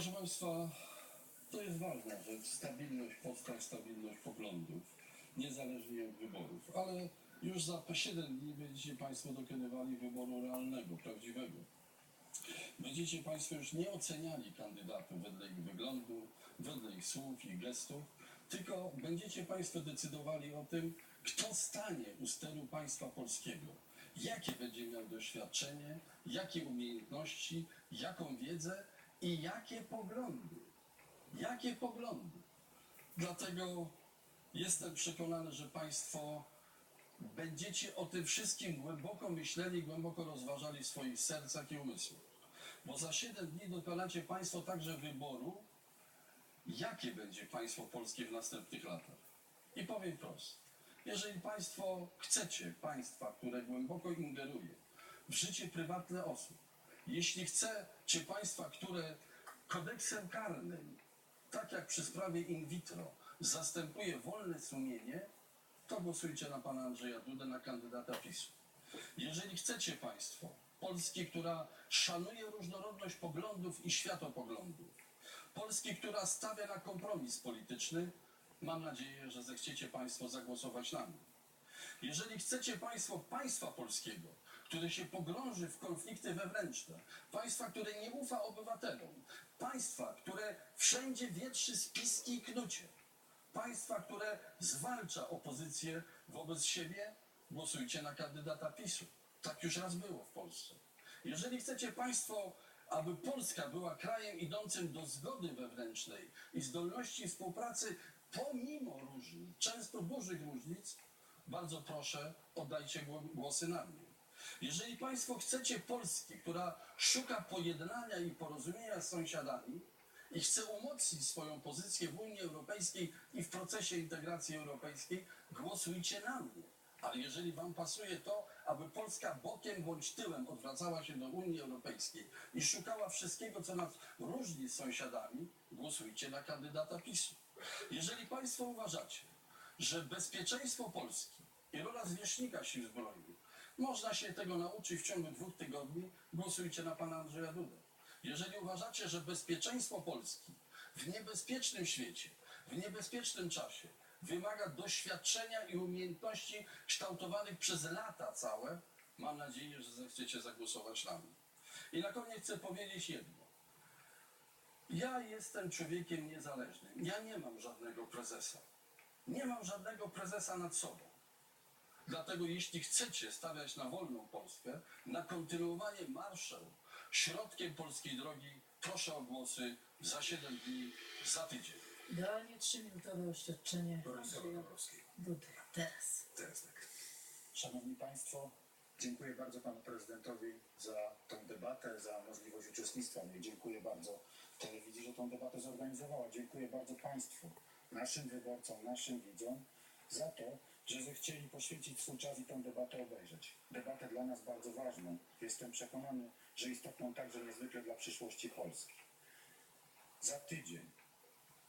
Proszę Państwa, to jest ważna rzecz, stabilność postaw, stabilność poglądów, niezależnie od wyborów, ale już za 7 dni będziecie Państwo dokonywali wyboru realnego, prawdziwego. Będziecie Państwo już nie oceniali kandydatów wedle ich wyglądu, wedle ich słów, ich gestów, tylko będziecie Państwo decydowali o tym, kto stanie u steru państwa polskiego, jakie będzie miał doświadczenie, jakie umiejętności, jaką wiedzę i jakie poglądy. Jakie poglądy. Dlatego jestem przekonany, że Państwo będziecie o tym wszystkim głęboko myśleli, głęboko rozważali w swoich sercach i umysłach. Bo za 7 dni dokonacie Państwo także wyboru, jakie będzie państwo polskie w następnych latach. I powiem prosto. Jeżeli Państwo chcecie państwa, które głęboko ingeruje w życie prywatne osób, jeśli chcecie państwa, które kodeksem karnym, tak jak przy sprawie in vitro, zastępuje wolne sumienie, to głosujcie na pana Andrzeja Dudę, na kandydata PiSu. Jeżeli chcecie Państwo Polski, która szanuje różnorodność poglądów i światopoglądów, Polski, która stawia na kompromis polityczny, mam nadzieję, że zechciecie Państwo zagłosować na mnie. Jeżeli chcecie Państwo państwa polskiego, które się pogrąży w konflikty wewnętrzne, państwa, które nie ufa obywatelom, państwa, które wszędzie wietrzy spiski i knucie, państwa, które zwalcza opozycję wobec siebie, głosujcie na kandydata PiSu. Tak już raz było w Polsce. Jeżeli chcecie Państwo, aby Polska była krajem idącym do zgody wewnętrznej i zdolności współpracy pomimo różnic, często dużych różnic, bardzo proszę, oddajcie gło- głosy na mnie. Jeżeli Państwo chcecie Polski, która szuka pojednania i porozumienia z sąsiadami i chce umocnić swoją pozycję w Unii Europejskiej i w procesie integracji europejskiej, głosujcie na mnie. Ale jeżeli Wam pasuje to, aby Polska bokiem bądź tyłem odwracała się do Unii Europejskiej i szukała wszystkiego, co nas różni z sąsiadami, głosujcie na kandydata PiSu. Jeżeli Państwo uważacie, że bezpieczeństwo Polski i rola zwierzchnika sił zbrojnych można się tego nauczyć w ciągu dwóch tygodni, głosujcie na pana Andrzeja Dudę. Jeżeli uważacie, że bezpieczeństwo Polski w niebezpiecznym świecie, w niebezpiecznym czasie wymaga doświadczenia i umiejętności kształtowanych przez lata całe, mam nadzieję, że zechcecie zagłosować na mnie. I na koniec chcę powiedzieć jedno. Ja jestem człowiekiem niezależnym. Ja nie mam żadnego prezesa. Nie mam żadnego prezesa nad sobą. Dlatego jeśli chcecie stawiać na wolną Polskę, na kontynuowanie marszu środkiem polskiej drogi, proszę o głosy za 7 dni, za tydzień. Idealnie trzyminutowe oświadczenie Bronisława Andrzeja Komorowskiej. Dudy. Teraz. Teraz tak. Szanowni Państwo, dziękuję bardzo Panu Prezydentowi za tą debatę, za możliwość uczestnictwa w niej. Dziękuję bardzo telewizji, że tą debatę zorganizowała. Dziękuję bardzo Państwu, naszym wyborcom, naszym widzom za to, że zechcieli poświęcić swój czas i tę debatę obejrzeć. Debatę dla nas bardzo ważną. Jestem przekonany, że istotną także niezwykle dla przyszłości Polski. Za tydzień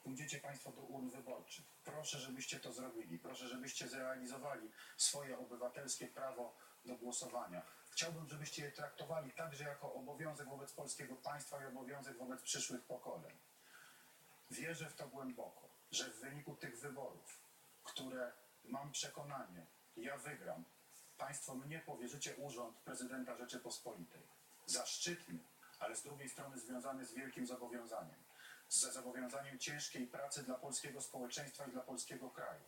pójdziecie Państwo do urn wyborczych. Proszę, żebyście to zrobili. Proszę, żebyście zrealizowali swoje obywatelskie prawo do głosowania. Chciałbym, żebyście je traktowali także jako obowiązek wobec polskiego państwa i obowiązek wobec przyszłych pokoleń. Wierzę w to głęboko, że w wyniku tych wyborów, które mam przekonanie, ja wygram, Państwo mnie powierzycie urząd prezydenta Rzeczypospolitej. Zaszczytny, ale z drugiej strony związany z wielkim zobowiązaniem. Z zobowiązaniem ciężkiej pracy dla polskiego społeczeństwa i dla polskiego kraju.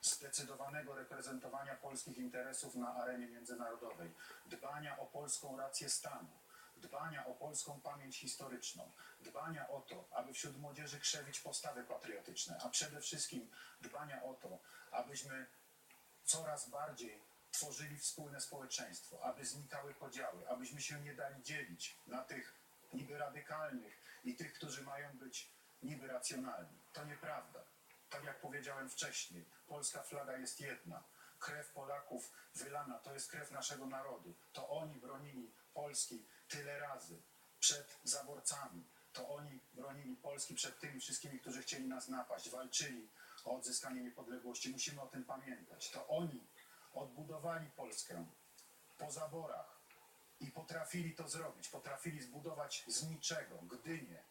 Zdecydowanego reprezentowania polskich interesów na arenie międzynarodowej. Dbania o polską rację stanu. Dbania o polską pamięć historyczną. Dbania o to, aby wśród młodzieży krzewić postawy patriotyczne. A przede wszystkim dbania o to, abyśmy coraz bardziej tworzyli wspólne społeczeństwo, aby znikały podziały, abyśmy się nie dali dzielić na tych niby radykalnych i tych, którzy mają być niby racjonalni. To nieprawda. Tak jak powiedziałem wcześniej, polska flaga jest jedna. Krew Polaków wylana to jest krew naszego narodu. To oni bronili Polski tyle razy przed zaborcami. To oni bronili Polski przed tymi wszystkimi, którzy chcieli nas napaść, walczyli o odzyskanie niepodległości. Musimy o tym pamiętać. To oni odbudowali Polskę po zaborach i potrafili to zrobić. Potrafili zbudować z niczego Gdynię,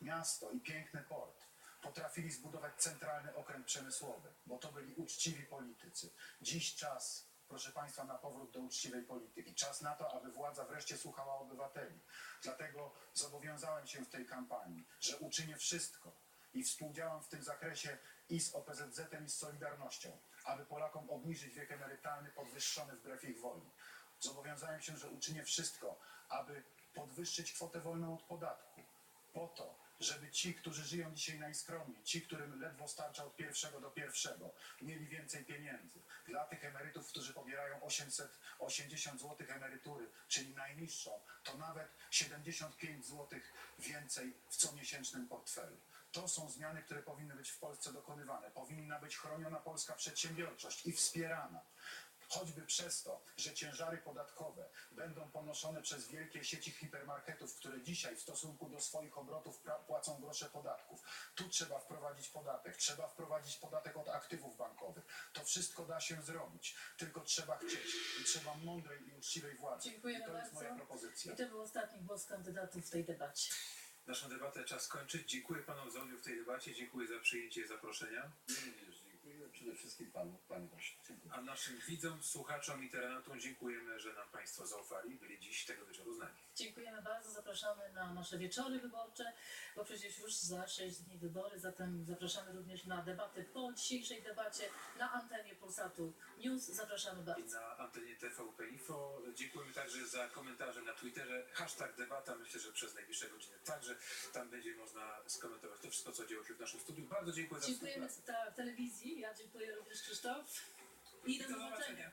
miasto i piękny port. Potrafili zbudować centralny okręg przemysłowy, bo to byli uczciwi politycy. Dziś czas, proszę Państwa, na powrót do uczciwej polityki. Czas na to, aby władza wreszcie słuchała obywateli. Dlatego zobowiązałem się w tej kampanii, że uczynię wszystko i współdziałam w tym zakresie i z OPZZ-em, i z Solidarnością, aby Polakom obniżyć wiek emerytalny podwyższony wbrew ich woli. Zobowiązałem się, że uczynię wszystko, aby podwyższyć kwotę wolną od podatku. Po to, żeby ci, którzy żyją dzisiaj najskromniej, ci, którym ledwo starcza od pierwszego do pierwszego, mieli więcej pieniędzy. Dla tych emerytów, którzy pobierają 880 zł emerytury, czyli najniższą, to nawet 75 zł więcej w comiesięcznym portfelu. To są zmiany, które powinny być w Polsce dokonywane. Powinna być chroniona polska przedsiębiorczość i wspierana. Choćby przez to, że ciężary podatkowe będą ponoszone przez wielkie sieci hipermarketów, które dzisiaj w stosunku do swoich obrotów płacą grosze podatków. Tu trzeba wprowadzić podatek, trzeba wprowadzić podatek od aktywów bankowych. To wszystko da się zrobić, tylko trzeba chcieć i trzeba mądrej i uczciwej władzy. Dziękujemy I to jest bardzo. moja propozycja. I to był ostatni głos kandydatów w tej debacie. Naszą debatę czas kończyć. Dziękuję panom za udział w tej debacie, dziękuję za przyjęcie zaproszenia. Przede wszystkim panu, panie. Dziękuję. A naszym widzom, słuchaczom i teranatom dziękujemy, że nam państwo zaufali, byli dziś tego wieczoru z nami. Dziękujemy bardzo. Zapraszamy na nasze wieczory wyborcze, bo przecież już za 6 dni wybory. Zatem zapraszamy również na debaty po dzisiejszej debacie na antenie Polsatu News. Zapraszamy I bardzo. na antenie TVP Info. Dziękujemy także za komentarze na Twitterze. Hashtag debata. Myślę, że przez najbliższe godziny także tam będzie można skomentować to wszystko, co dzieło się w naszym studiu. Bardzo dziękuję za Dziękujemy za telewizji. Ja dziękuję również Krzysztof. I do Do zobaczenia. zobaczenia.